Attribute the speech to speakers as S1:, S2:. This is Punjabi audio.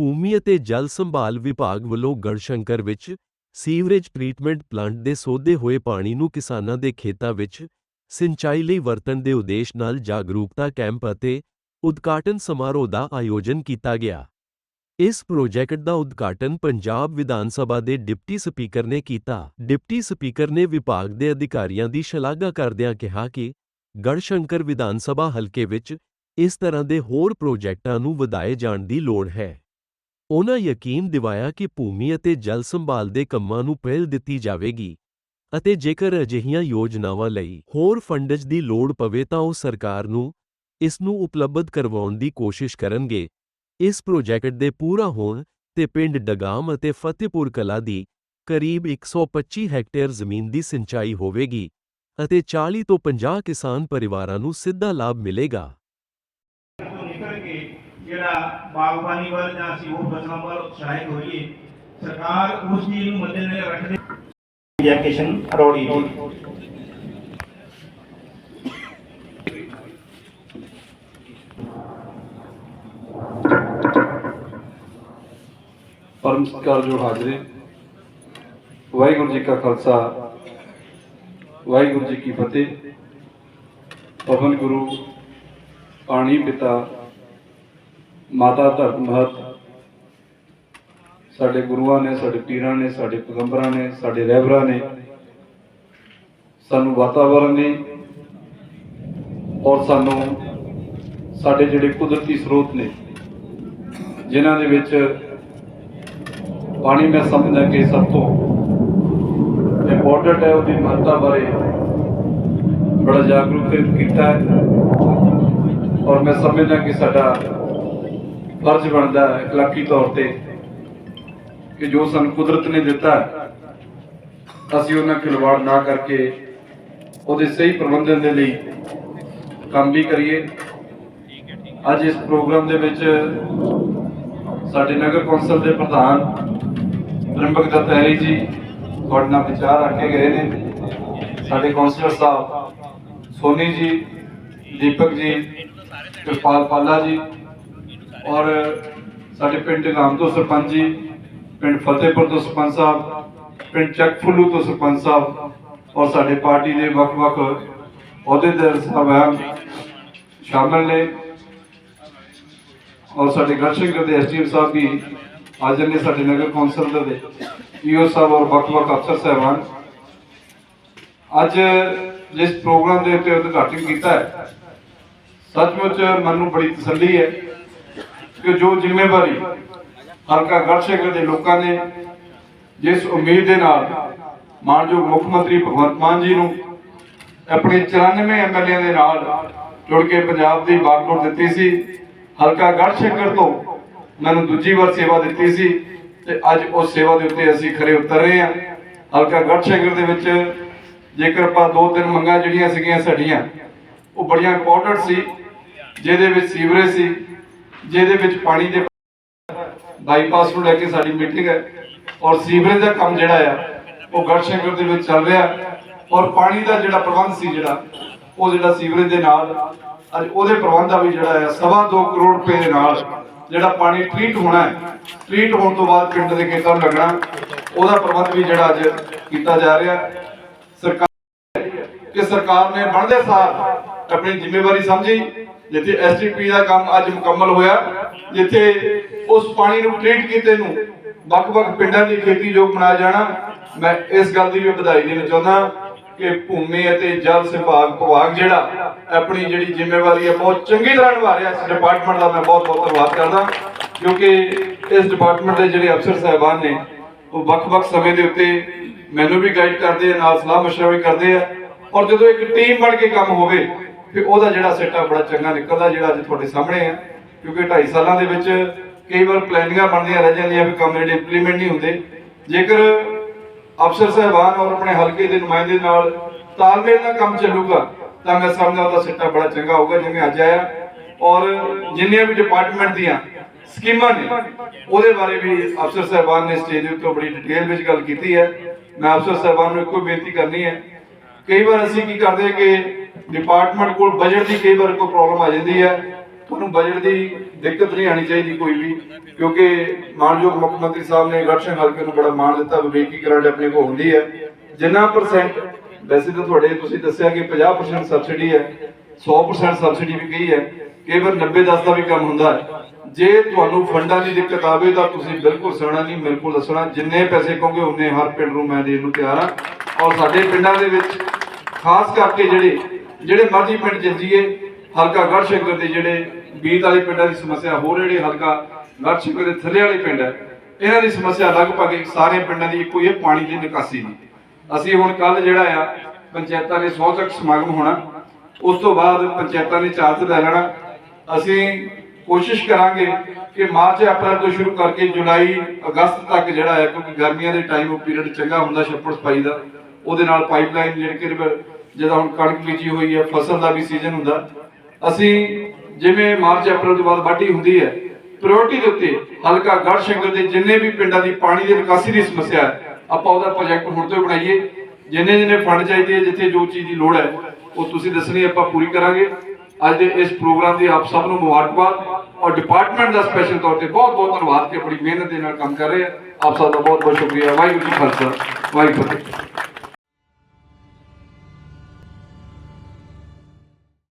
S1: ਭੂਮੀ ਅਤੇ ਜਲ ਸੰਭਾਲ ਵਿਭਾਗ ਵੱਲੋਂ ਗੜਸ਼ੰਕਰ ਵਿੱਚ ਸੀਵਰੇਜ ਟ੍ਰੀਟਮੈਂਟ ਪਲਾਂਟ ਦੇ ਸੋਧੇ ਹੋਏ ਪਾਣੀ ਨੂੰ ਕਿਸਾਨਾਂ ਦੇ ਖੇਤਾਂ ਵਿੱਚ ਸਿੰਚਾਈ ਲਈ ਵਰਤਣ ਦੇ ਉਦੇਸ਼ ਨਾਲ ਜਾਗਰੂਕਤਾ ਕੈਂਪ ਅਤੇ ਉਦਘਾਟਨ ਸਮਾਰੋਹ ਦਾ ਆਯੋਜਨ ਕੀਤਾ ਗਿਆ। ਇਸ ਪ੍ਰੋਜੈਕਟ ਦਾ ਉਦਘਾਟਨ ਪੰਜਾਬ ਵਿਧਾਨ ਸਭਾ ਦੇ ਡਿਪਟੀ ਸਪੀਕਰ ਨੇ ਕੀਤਾ। ਡਿਪਟੀ ਸਪੀਕਰ ਨੇ ਵਿਭਾਗ ਦੇ ਅਧਿਕਾਰੀਆਂ ਦੀ ਸ਼ਲਾਘਾ ਕਰਦਿਆਂ ਕਿਹਾ ਕਿ ਗੜਸ਼ੰਕਰ ਵਿਧਾਨ ਸਭਾ ਹਲਕੇ ਵਿੱਚ ਇਸ ਤਰ੍ਹਾਂ ਦੇ ਹੋਰ ਪ੍ਰੋਜੈਕਟਾਂ ਨੂੰ ਵਧਾਏ ਜਾਣ ਦੀ ਲੋੜ ਹੈ। ਉਨ੍ਹਾਂ ਯਕੀਨ ਦਿਵਾਇਆ ਕਿ ਭੂਮੀ ਅਤੇ ਜਲ ਸੰਭਾਲ ਦੇ ਕੰਮਾਂ ਨੂੰ ਪਹਿਲ ਦਿੱਤੀ ਜਾਵੇਗੀ ਅਤੇ ਜੇਕਰ ਅਜਿਹੀਆਂ ਯੋਜਨਾਵਾਂ ਲਈ ਹੋਰ ਫੰਡਜ਼ ਦੀ ਲੋੜ ਪਵੇ ਤਾਂ ਉਹ ਸਰਕਾਰ ਨੂੰ ਇਸ ਨੂੰ ਉਪਲਬਧ ਕਰਵਾਉਣ ਦੀ ਕੋਸ਼ਿਸ਼ ਕਰਨਗੇ। ਇਸ ਪ੍ਰੋਜੈਕਟ ਦੇ ਪੂਰਾ ਹੋਣ ਤੇ ਪਿੰਡ ਡਗਾਮ ਅਤੇ ਫਤਿਹਪੁਰ ਕਲਾ ਦੀ ਕਰੀਬ 125 ਹੈਕਟੇਅਰ ਜ਼ਮੀਨ ਦੀ ਸਿੰਚਾਈ ਹੋਵੇਗੀ ਅਤੇ 40 ਤੋਂ 50 ਕਿਸਾਨ ਪਰਿਵਾਰਾਂ ਨੂੰ ਸਿੱਧਾ ਲਾਭ ਮਿਲੇਗਾ।
S2: ਤੋਂ ਨਿਕਲ ਕੇ ਜਿਹੜਾ ਬਾਗਬਾਨੀ ਵੱਲ ਜਾਂ ਅਸੀਂ ਹੋਰ ਫਸਲਾਂ ਵੱਲ ਉਤਸ਼ਾਹਿਤ ਹੋਈਏ ਸਰਕਾਰ ਉਸ ਚੀਜ਼ ਨੂੰ ਮੱਦੇਨਜ਼ਰ ਰੱਖਦੇ ਜੈਕੇਸ਼ਨ ਅਰੋੜੀ ਜੀ।
S3: ਪਰਮ ਸਤਿਕਾਰਯੋਗ ਹਾਜ਼ਰੀ ਵਾਹਿਗੁਰੂ ਜੀ ਕਾ ਖਾਲਸਾ ਵਾਹਿਗੁਰੂ ਜੀ ਕੀ ਫਤਿਹ। ਪਵਨ ਗੁਰੂ ਪਾਣੀ ਪਿਤਾ ਮਾਤਾ ਧਰਤ ਮਹਤ ਸਾਡੇ ਗੁਰੂਆਂ ਨੇ, ਸਾਡੇ ਪੀਰਾਂ ਨੇ, ਸਾਡੇ ਪੈਗੰਬਰਾਂ ਨੇ, ਸਾਡੇ ਰਹਿਬਰਾਂ ਨੇ ਸਾਨੂੰ ਵਾਤਾਵਰਣ ਦੀ ਔਰ ਸਾਨੂੰ ਸਾਡੇ ਜਿਹੜੇ ਕੁਦਰਤੀ ਸਰੋਤ ਨੇ, ਜਿਨ੍ਹਾਂ ਦੇ ਵਿੱਚ ਪਾਣੀ ਮੈਂ ਸਮਝਦਾ ਕਿ ਸਭ ਤੋਂ ਇੰਪੋਰਟੈਂਟ ਹੈ, ਉਹਦੀ ਮਹੱਤਤਾ ਬਾਰੇ ਬੜਾ ਜਾਗਰੂਕ ਕੀਤਾ ਹੈ। ਔਰ ਮੈਂ ਸਮਝਦਾ ਕਿ ਸਾਡਾ ਫਰਜ਼ ਬਣਦਾ ਹੈ ਇਕਲਾਕੀ ਤੌਰ ਤੇ, ਕਿ ਜੋ ਸਾਨੂੰ ਕੁਦਰਤ ਨੇ ਦਿੱਤਾ ਅਸੀਂ ਉਹਨਾਂ ਖਿਲਵਾੜ ਨਾ ਕਰਕੇ ਉਹਦੇ ਸਹੀ ਪ੍ਰਬੰਧਨ ਦੇ ਲਈ ਕੰਮ ਵੀ ਕਰੀਏ। ਅੱਜ ਇਸ ਪ੍ਰੋਗਰਾਮ ਦੇ ਵਿੱਚ ਸਾਡੇ ਨਗਰ ਕੌਂਸਲ ਦੇ ਪ੍ਰਧਾਨ ਤ੍ਰਿੰਬਕ ਦੱਤ ਜੀ ਤੁਹਾਡੇ ਨਾਲ ਵਿਚਾਰ ਰੱਖ ਕੇ ਗਏ ਨੇ। ਸਾਡੇ ਕੌਂਸਲਰ ਸਾਹਿਬ ਸੋਨੀ ਜੀ, ਦੀਪਕ ਜੀ ਕਿਰਪਾਲ ਪਾਲਾ ਜੀ ਔਰ ਸਾਡੇ ਪਿੰਡ ਗਾਮ ਤੋਂ ਸਰਪੰਚ ਜੀ ਪਿੰਡ ਫਤਿਹਪੁਰ ਤੋਂ ਸਰਪੰਚ ਸਾਹਿਬ ਪਿੰਡ ਚੱਕ ਫੁੱਲੂ ਤੋਂ ਸਰਪੰਚ ਸਾਹਿਬ ਔਰ ਸਾਡੇ ਪਾਰਟੀ ਦੇ ਵੱਖ-ਵੱਖ ਅਹੁਦੇਦਾਰ ਸਾਹਿਬਾਨ ਸ਼ਾਮਲ ਨੇ। ਔਰ ਸਾਡੇ ਗੜਸ਼ੰਕਰ ਦੇ ਐਸਡੀਐਮ ਸਾਹਿਬ ਵੀ ਹਾਜ਼ਰ ਨੇ ਸਾਡੇ ਨਗਰ ਕੌਂਸਲ ਦੇ ਈਓ ਸਾਹਿਬ ਔਰ ਵੱਖ-ਵੱਖ ਅਫਸਰ ਸਾਹਿਬਾਨ। ਅੱਜ ਜਿਸ ਪ੍ਰੋਗਰਾਮ ਦੇ ਉੱਤੇ ਉਦਘਾਟਨ ਕੀਤਾ ਹੈ ਸੱਚਮੁੱਚ ਮਨ ਨੂੰ ਬੜੀ ਤਸੱਲੀ ਹੈ। ਕਿ ਜੋ ਜ਼ਿੰਮੇਵਾਰੀ ਹਲਕਾ ਗੜਸ਼ੰਕਰ ਦੇ ਲੋਕਾਂ ਨੇ, ਜਿਸ ਉਮੀਦ ਦੇ ਨਾਲ ਮਾਨਯੋਗ ਮੁੱਖ ਮੰਤਰੀ ਭਗਵੰਤ ਮਾਨ ਜੀ ਨੂੰ ਆਪਣੇ 94 ਐਮਐਲਏ ਦੇ ਨਾਲ ਜੁੜ ਕੇ ਪੰਜਾਬ ਦੀ ਬਾਗਡੋਰ ਦਿੱਤੀ ਸੀ, ਹਲਕਾ ਗੜਸ਼ੰਕਰ ਤੋਂ ਮੈਨੂੰ ਦੂਜੀ ਵਾਰ ਸੇਵਾ ਦਿੱਤੀ ਸੀ ਤੇ ਅੱਜ ਉਸ ਸੇਵਾ ਦੇ ਉੱਤੇ ਅਸੀਂ ਖਰੇ ਉਤਰ ਰਹੇ ਹਾਂ। ਹਲਕਾ ਗੜਸ਼ੰਕਰ ਦੇ ਵਿੱਚ ਜੇਕਰ ਆਪਾਂ ਦੋ ਤਿੰਨ ਮੰਗਾਂ ਜਿਹੜੀਆਂ ਸੀਗੀਆਂ ਸਾਡੀਆਂ, ਉਹ ਬੜੀਆਂ ਇੰਪੋਰਟੈਂਟ ਸੀ, ਜਿਹਦੇ ਵਿੱਚ ਸੀਵਰੇਜ ਸੀ ਜਿਹਦੇ ਵਿੱਚ ਪਾਣੀ ਦੇ ਬਾਈਪਾਸ ਨੂੰ ਲੈ ਕੇ ਸਾਡੀ ਮੀਟਿੰਗ ਹੈ ਔਰ ਸੀਵਰੇਜ ਦਾ ਕੰਮ ਜਿਹੜਾ ਆ, ਉਹ ਗੜਸ਼ੰਕਰ ਦੇ ਵਿੱਚ ਚੱਲ ਰਿਹਾ ਔਰ ਪਾਣੀ ਦਾ ਜਿਹੜਾ ਪ੍ਰਬੰਧ ਸੀ ਜਿਹੜਾ, ਉਹ ਜਿਹੜਾ ਸੀਵਰੇਜ ਦੇ ਨਾਲ, ਅੱਜ ਉਹਦੇ ਪ੍ਰਬੰਧ ਦਾ ਵੀ ਜਿਹੜਾ ਆ, ਸਵਾ ਦੋ ਕਰੋੜ ਰੁਪਏ ਦੇ ਨਾਲ ਜਿਹੜਾ ਪਾਣੀ ਟ੍ਰੀਟ ਹੋਣਾ ਹੈ ਟ੍ਰੀਟ ਹੋਣ ਤੋਂ ਬਾਅਦ ਪਿੰਡ ਦੇ ਖੇਤਾਂ ਨੂੰ ਲੱਗਣਾ, ਉਹਦਾ ਪ੍ਰਬੰਧ ਵੀ ਜਿਹੜਾ ਅੱਜ ਕੀਤਾ ਜਾ ਰਿਹਾ। ਸਰਕਾਰ ਕਿ ਸਰਕਾਰ ਨੇ ਬਣਦੇ ਸਾਰ ਆਪਣੀ ਜ਼ਿੰਮੇਵਾਰੀ ਸਮਝੀ, ਜਿੱਥੇ ਐਸਟੀਪੀ ਦਾ ਕੰਮ ਅੱਜ ਮੁਕੰਮਲ ਹੋਇਆ, ਜਿੱਥੇ ਉਸ ਪਾਣੀ ਨੂੰ ਟ੍ਰੀਟ ਕੀਤੇ ਨੂੰ ਵੱਖ-ਵੱਖ ਪਿੰਡਾਂ ਦੀ ਖੇਤੀ ਯੋਗ ਬਣਾਇਆ ਜਾਣਾ, ਮੈਂ ਇਸ ਗੱਲ ਦੀ ਵੀ ਵਧਾਈ ਦੇਣਾ ਚਾਹੁੰਦਾ ਕਿ ਭੂਮੀ ਅਤੇ ਜਲ ਵਿਭਾਗ ਵਿਭਾਗ ਜਿਹੜਾ, ਆਪਣੀ ਜਿਹੜੀ ਜ਼ਿੰਮੇਵਾਰੀ ਹੈ, ਬਹੁਤ ਚੰਗੀ ਤਰ੍ਹਾਂ ਨਿਭਾ ਰਿਹਾ ਇਸ ਡਿਪਾਰਟਮੈਂਟ ਦਾ। ਮੈਂ ਬਹੁਤ-ਬਹੁਤ ਧੰਨਵਾਦ ਕਰਦਾ, ਕਿਉਂਕਿ ਇਸ ਡਿਪਾਰਟਮੈਂਟ ਦੇ ਜਿਹੜੇ ਅਫਸਰ ਸਹਿਬਾਨ ਨੇ, ਉਹ ਵੱਖ-ਵੱਖ ਸਮੇਂ ਦੇ ਉੱਤੇ ਮੈਨੂੰ ਵੀ ਗਾਈਡ ਕਰਦੇ ਆ, ਨਾਲ ਸਲਾਹ ਮਸ਼ਵਰਾ ਵੀ ਕਰਦੇ ਆ। ਔਰ ਜਦੋਂ ਇੱਕ ਟੀਮ ਬਣ ਕੇ ਕੰਮ ਹੋਵੇ ਫਿਰ ਉਹਦਾ ਜਿਹੜਾ ਸੈਟਅਪ ਬੜਾ ਚੰਗਾ ਨਿਕਲਦਾ, ਜਿਹੜਾ ਅੱਜ ਤੁਹਾਡੇ ਸਾਹਮਣੇ ਆ। ਕਿਉਂਕਿ 2.5 ਸਾਲਾਂ ਦੇ ਵਿੱਚ ਕਈ ਵਾਰ ਪਲੈਨਿੰਗਾਂ ਬਣਦੀਆਂ ਰਹਿ ਜਾਂਦੀਆਂ ਵੀ ਕੰਮ ਜਿਹੜੇ ਇੰਪਲੀਮੈਂਟ ਨਹੀਂ ਹੁੰਦੇ। ਜੇਕਰ ਅਫਸਰ ਸਾਹਿਬਾਨ ਔਰ ਆਪਣੇ ਹਲਕੇ ਦੇ ਨੁਮਾਇੰਦੇ ਨਾਲ ਤਾਲਮੇਲ ਨਾਲ ਕੰਮ ਚੱਲੂਗਾ, ਤਾਂ ਮੈਂ ਸਮਝਦਾ ਉਹਦਾ ਸੈਟਅਪ ਬੜਾ ਚੰਗਾ ਹੋਊਗਾ, ਜਿਵੇਂ ਅੱਜ ਆਇਆ। ਔਰ ਜਿੰਨੀਆਂ ਵੀ ਡਿਪਾਰਟਮੈਂਟ ਦੀਆਂ ਸਕੀਮਾਂ ਨੇ, ਉਹਦੇ ਬਾਰੇ ਵੀ ਅਫਸਰ ਸਾਹਿਬਾਨ ਨੇ ਸਟੇਜ ਦੇ ਉੱਤੇ ਬੜੀ ਡਿਟੇਲ ਵਿੱਚ ਗੱਲ ਕੀਤੀ ਹੈ। ਮੈਂ ਅਫਸਰ ਸਾਹਿਬਾਨ ਨੂੰ ਇੱਕੋ ਬੇਨਤੀ ਕਰਨੀ ਹੈ। ਕਈ ਵਾਰ ਅਸੀਂ ਕੀ ਕਰਦੇ ਹਾਂ ਕਿ ਡਿਪਾਰਟਮੈਂਟ ਕੋਲ ਬਜਟ ਦੀ ਕਈ ਵਾਰ ਕੋਈ ਪ੍ਰੋਬਲਮ ਆ ਜਾਂਦੀ ਹੈ। ਨੂੰ ਬਜਟ ਦੀ ਦਿੱਕਤ ਨਹੀਂ ਆਣੀ ਚਾਹੀਦੀ ਕੋਈ ਵੀ, ਕਿਉਂਕਿ ਮਾਨਯੋਗ ਮੁੱਖ ਮੰਤਰੀ ਸਾਹਿਬ ਨੇ ਗੜਸ਼ੰਕ ਹਲਕੇ ਨੂੰ ਬੜਾ ਮਾਣ ਦਿੱਤਾ, ਵਿਵੇਕੀਕਰਨ ਆਪਣੇ ਕੋਲ ਹੁੰਦੀ ਹੈ। ਜਿੰਨਾ ਪਰਸੈਂਟ ਵੈਸੇ ਤਾਂ ਤੁਹਾਡੇ ਤੁਸੀਂ ਦੱਸਿਆ ਕਿ 50% ਸਬਸਿਡੀ ਹੈ 100% ਸਬਸਿਡੀ ਵੀ ਕਹੀ ਹੈ, ਕਈ ਵਾਰ 90 10 ਦਾ ਵੀ ਕੰਮ ਹੁੰਦਾ ਹੈ। ਜੇ ਤੁਹਾਨੂੰ ਫੰਡਾਂ ਦੀ ਦਿੱਕਤ ਆਵੇ ਤਾਂ ਤੁਸੀਂ ਬਿਲਕੁਲ ਸਹਿਣਾ ਨਹੀਂ, ਮੇਰੇ ਕੋਲ ਦੱਸਣਾ, ਜਿੰਨੇ ਪੈਸੇ ਕਹੋਗੇ ਉਨੇ ਹਰ ਪਿੰਡ ਨੂੰ ਮੈਂ ਦੇਣ ਨੂੰ ਤਿਆਰ ਹਾਂ। ਔਰ ਸਾਡੇ ਪਿੰਡਾਂ ਦੇ ਵਿੱਚ, ਖਾਸ ਕਰਕੇ ਜਿਹੜੇ ਜਿਹੜੇ ਮਰਜ਼ੀ ਪਿੰਡ ਚ ਜੀਏ, ਹਲਕਾ ਗੜਸ਼ੰਕਰ ਦੇ ਜਿਹੜੇ ਬੀਤ ਵਾਲੇ ਪਿੰਡਾਂ ਦੀ ਸਮੱਸਿਆ, ਹੋਰ ਜਿਹੜੇ ਹਲਕਾ ਗੜਸ਼ੰਕਰ ਦੇ ਥੱਲੇ ਵਾਲੇ ਪਿੰਡ ਹੈ ਇਹਨਾਂ ਦੀ ਸਮੱਸਿਆ ਲਗਭਗ ਸਾਰੇ ਪਿੰਡਾਂ ਦੀ ਇੱਕੋ ਹੀ ਹੈ ਪਾਣੀ ਦੀ ਨਿਕਾਸੀ ਦੀ। ਅਸੀਂ ਹੁਣ ਕੱਲ ਜਿਹੜਾ ਆ, ਪੰਚਾਇਤਾਂ ਨੇ 100 ਤੱਕ ਸਮਾਗਮ ਹੋਣਾ, ਉਸ ਤੋਂ ਬਾਅਦ ਪੰਚਾਇਤਾਂ ਨੇ ਚਾਰਜ ਲੈ ਲੈਣਾ। ਅਸੀਂ ਕੋਸ਼ਿਸ਼ ਕਰਾਂਗੇ ਕਿ ਮਾਰਚ ਅਪ੍ਰੈਲ ਤੋਂ ਸ਼ੁਰੂ ਕਰਕੇ ਜੁਲਾਈ, ਅਗਸਤ ਤੱਕ ਜਿਹੜਾ ਹੈ ਕਿਉਂਕਿ ਗਰਮੀਆਂ ਦੇ ਟਾਈਮ ਉਹ ਪੀਰੀਅਡ ਚੰਗਾ ਹੁੰਦਾ, ਛੱਪੜ ਸਫ਼ਾਈ ਦਾ, ਉਹਦੇ ਨਾਲ ਪਾਈਪਲਾਈਨ ਜਿਹੜੇ ਕਿ ਜਿਹਦਾ ਹੁਣ ਕਣਕ ਬੀਜੀ ਹੋਈ ਹੈ, ਫਸਲ ਦਾ ਵੀ ਸੀਜ਼ਨ ਹੁੰਦਾ। ਅਸੀਂ ਜਿਵੇਂ ਮਾਰਚ, ਅਪ੍ਰੈਲ ਤੋਂ ਬਾਅਦ ਵਾਢੀ ਹੁੰਦੀ ਹੈ ਪ੍ਰਾਇੋਰਟੀ ਦੇ ਉੱਤੇ ਹਲਕਾ ਗੜਸ਼ੰਕਰ ਦੇ ਜਿੰਨੇ ਵੀ ਪਿੰਡਾਂ ਦੀ ਪਾਣੀ ਦੀ ਨਿਕਾਸੀ ਦੀ ਸਮੱਸਿਆ ਹੈ, ਆਪਾਂ ਉਹਦਾ ਪ੍ਰੋਜੈਕਟ ਹੁਣ ਤੋਂ ਬਣਾਈਏ। ਜਿੰਨੇ ਜਿੰਨੇ ਫੰਡ ਚਾਹੀਦੇ ਹੈ, ਜਿੱਥੇ ਜੋ ਚੀਜ਼ ਦੀ ਲੋੜ ਹੈ, ਉਹ ਤੁਸੀਂ ਦੱਸਣੀ ਆਪਾਂ ਪੂਰੀ ਕਰਾਂਗੇ। ਅੱਜ ਦੇ ਇਸ ਪ੍ਰੋਗਰਾਮ ਦੀ ਆਪ ਸਭ ਨੂੰ ਮੁਬਾਰਕਬਾਦ। ਔਰ ਡਿਪਾਰਟਮੈਂਟ ਦਾ ਸਪੈਸ਼ਲ ਤੌਰ ਤੇ ਬਹੁਤ ਬਹੁਤ ਧੰਨਵਾਦ ਕਿ ਆਪਣੀ ਮਿਹਨਤ ਦੇ ਨਾਲ ਕੰਮ ਕਰ ਰਹੇ ਆ ਆਪ ਸਭ ਦਾ ਬਹੁਤ ਬਹੁਤ ਸ਼ੁਕਰੀਆ। ਵਾਹਿਗੁਰੂ ਜੀ ਖਾਲਸਾ, ਵਾਹਿਗੁਰੂ ਫਤਿਹ।